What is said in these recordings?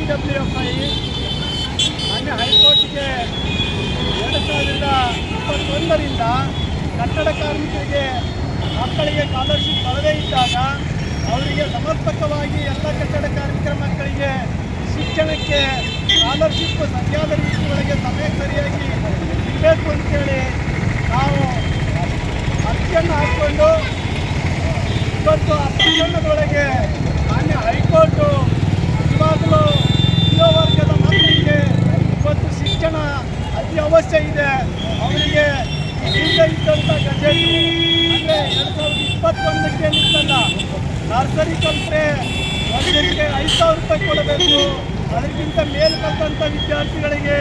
C W F I ಮೊನ್ನೆ ಹೈಕೋರ್ಟ್ಗೆ ಎರಡು ಸಾವಿರದ ಇಪ್ಪತ್ತೊಂದರಿಂದ ಕಟ್ಟಡ ಕಾರ್ಮಿಕರಿಗೆ ಮಕ್ಕಳಿಗೆ ಸ್ಕಾಲರ್ಶಿಪ್ ಬರದೇ ಇದ್ದಾಗ ಅವರಿಗೆ ಸಮರ್ಪಕವಾಗಿ ಎಲ್ಲ ಕಟ್ಟಡ ಕಾರ್ಮಿಕರ ಮಕ್ಕಳಿಗೆ ಶಿಕ್ಷಣಕ್ಕೆ ಸ್ಕಾಲರ್ಶಿಪ್ ಸರಿಯಾದ ರೀತಿಯೊಳಗೆ ಸಮಯ ಸರಿಯಾಗಿ ಇರಬೇಕು ಅಂತೇಳಿ ನಾವು ಅರ್ಜಿಯನ್ನು ಹಾಕ್ಕೊಂಡು ಇವತ್ತು ಆ ಪ್ರಕರಣದೊಳಗೆ ಮಾನ್ಯ ಹೈಕೋರ್ಟು ಎರಡು ಸಾವಿರದ ಇಪ್ಪತ್ತೊಂದಕ್ಕೆ ನಿಂತಲ್ಲ ನರ್ಸರಿ ಕಲಿತ್ರೆ ವರ್ಷಕ್ಕೆ ಐದು ಸಾವಿರ ರೂಪಾಯಿ ಕೊಡಬೇಕು ಅದಕ್ಕಿಂತ ಮೇಲ್ ಕಲ್ತಂಥ ವಿದ್ಯಾರ್ಥಿಗಳಿಗೆ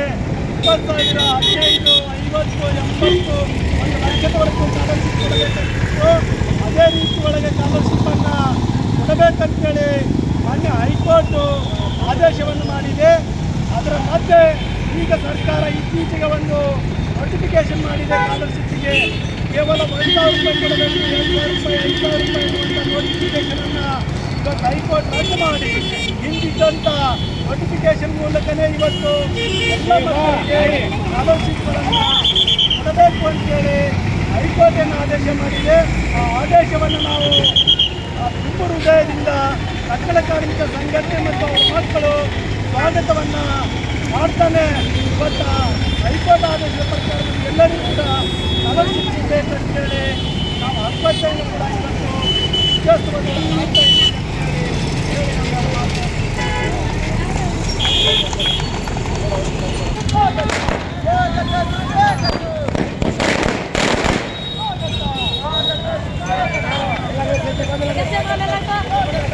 ಇಪ್ಪತ್ತು ಸಾವಿರ ಹದಿನೈದು ಐವತ್ತು ಎಂಬತ್ತು ಒಂದು ಲಕ್ಷದವರೆಗೂ ಸ್ಕಾಲರ್ಶಿಪ್ ಕೊಡಬೇಕಂತಿತ್ತು ಅದೇ ರೀತಿ ಒಳಗೆ ಸ್ಕಾಲರ್ಶಿಪ್ಪನ್ನು ಕೊಡಬೇಕಂತೇಳಿ ಮಾನ್ಯ ಹೈಕೋರ್ಟು ಆದೇಶವನ್ನು ಮಾಡಿದೆ. ಅದರ ಮಧ್ಯೆ ಈಗ ಸರ್ಕಾರ ಇತ್ತೀಚೆಗೆ ಒಂದು ನೋಟಿಫಿಕೇಶನ್ ಮಾಡಿದೆ ಸ್ಕಾಲರ್ಶಿಪ್ಪಿಗೆ ಕೇವಲ ಒಂದು ಸಾವಿರ ರೂಪಾಯಿ ಕೊಡಬೇಕು ಎರಡು ಸಾವಿರ ರೂಪಾಯಿ, ಐದು ಸಾವಿರ ರೂಪಾಯಿ ಕೊಡುವಂಥ ನೋಟಿಫಿಕೇಶನನ್ನು ಇವತ್ತು ಹೈಕೋರ್ಟ್ ರದ್ದು ಮಾಡಿ. ಹಿಂದಿದ್ದಂಥ ನೋಟಿಫಿಕೇಶನ್ ಮೂಲಕನೇ ಇವತ್ತು ಎಲ್ಲ ಮಕ್ಕಳಿಗೆ ಸ್ಕಾಲರ್ಶಿಪ್ಗಳನ್ನು ಕೊಡಬೇಕು ಅಂತೇಳಿ ಹೈಕೋರ್ಟ್ ಏನು ಆದೇಶ ಮಾಡಿದೆ. ಆ ಆದೇಶವನ್ನು ನಾವು ತುಂಬ ಹೃದಯದಿಂದ ಕಟ್ಟಡ ಕಾರ್ಮಿಕ ಸಂಘಟನೆ ಮತ್ತು ಅವರ ಮಕ್ಕಳು ಸ್ವಾಗತವನ್ನು ಮಾಡ್ತಾನೆ. ಇವತ್ತು ಹೈಕೋರ್ಟ್ ಆದೇಶದ ಪ್ರಕಾರ ಎಲ್ಲರಿಗೂ ಕೂಡ ಸ್ಕಾಲರ್ಶಿಪ್ ಸಿಗಬೇಕು ಅಂತೇಳಿ ನಾವು ಹಕ್ಕನ್ನು ಕೂಡ ಇವತ್ತು ವಿಶ್ವಾಸವನ್ನು ಮಾಡ್ತಾ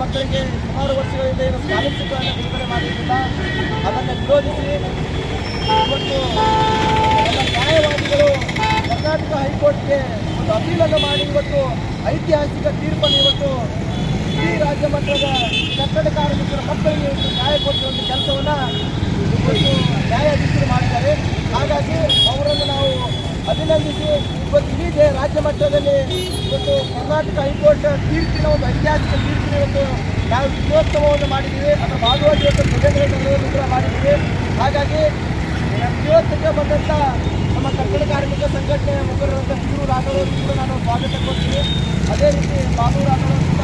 ಮಕ್ಕಳಿಗೆ ಸುಮಾರು ವರ್ಷಗಳಿಂದ ಏನು ಸ್ಕಾಲರ್ಶಿಪ್ಗಳನ್ನು ಬಿಡುಗಡೆ ಮಾಡಿರಲಿಲ್ಲ ಅದನ್ನು ವಿರೋಧಿಸಿ ಇವತ್ತು ನ್ಯಾಯವಾದಿಗಳು ಕರ್ನಾಟಕ ಹೈಕೋರ್ಟ್ಗೆ ಒಂದು ಅಪೀಲನ್ನು ಮಾಡಿ ಇವತ್ತು ಐತಿಹಾಸಿಕ ತೀರ್ಪನ್ನು ಇವತ್ತು ಇಡೀ ರಾಜ್ಯ ಮಟ್ಟದ ಕಟ್ಟಡ ಕಾರ್ಮಿಕರ ಮಕ್ಕಳಿಗೆ ನ್ಯಾಯ ಕೊಟ್ಟಿರುವಂಥ ಕೆಲಸವನ್ನು ಇವತ್ತು ನ್ಯಾಯಾಧೀಶರು ಮಾಡಿದ್ದಾರೆ. ಹಾಗಾಗಿ ಅವರನ್ನು ನಾವು ಅಭಿನಂದಿಸಿ ಇವತ್ತು ಇಡೀ ರಾಜ್ಯ ಮಟ್ಟದಲ್ಲಿ ಇವತ್ತು ಕರ್ನಾಟಕ ಹೈಕೋರ್ಟ್ ತೀರ್ಪಿನ ಒಂದು ಐತಿಹಾಸಿಕ ತೀರ್ಪಿನ ಇವತ್ತು ನಾವು ವಿಜಯೋತ್ಸವವನ್ನು ಮಾಡಿದ್ದೀವಿ. ಅದರ ಭಾಗವಾಗಿ ಇವತ್ತು ಕೂಡ ಮಾಡಿದ್ದೀವಿ. ಹಾಗಾಗಿ ಇವತ್ತಿಗೆ ಬಂದಂಥ ಸಂಘಟನೆಯ ಮುಖಂಡರಾದ ಪಿರು ರಾಘವರು ಕೂಡ ನಾನು ಸ್ವಾಗತ ಕೊಡ್ತೀನಿ ಅದೇ ರೀತಿ ಬಾಬು ರಾಘವರು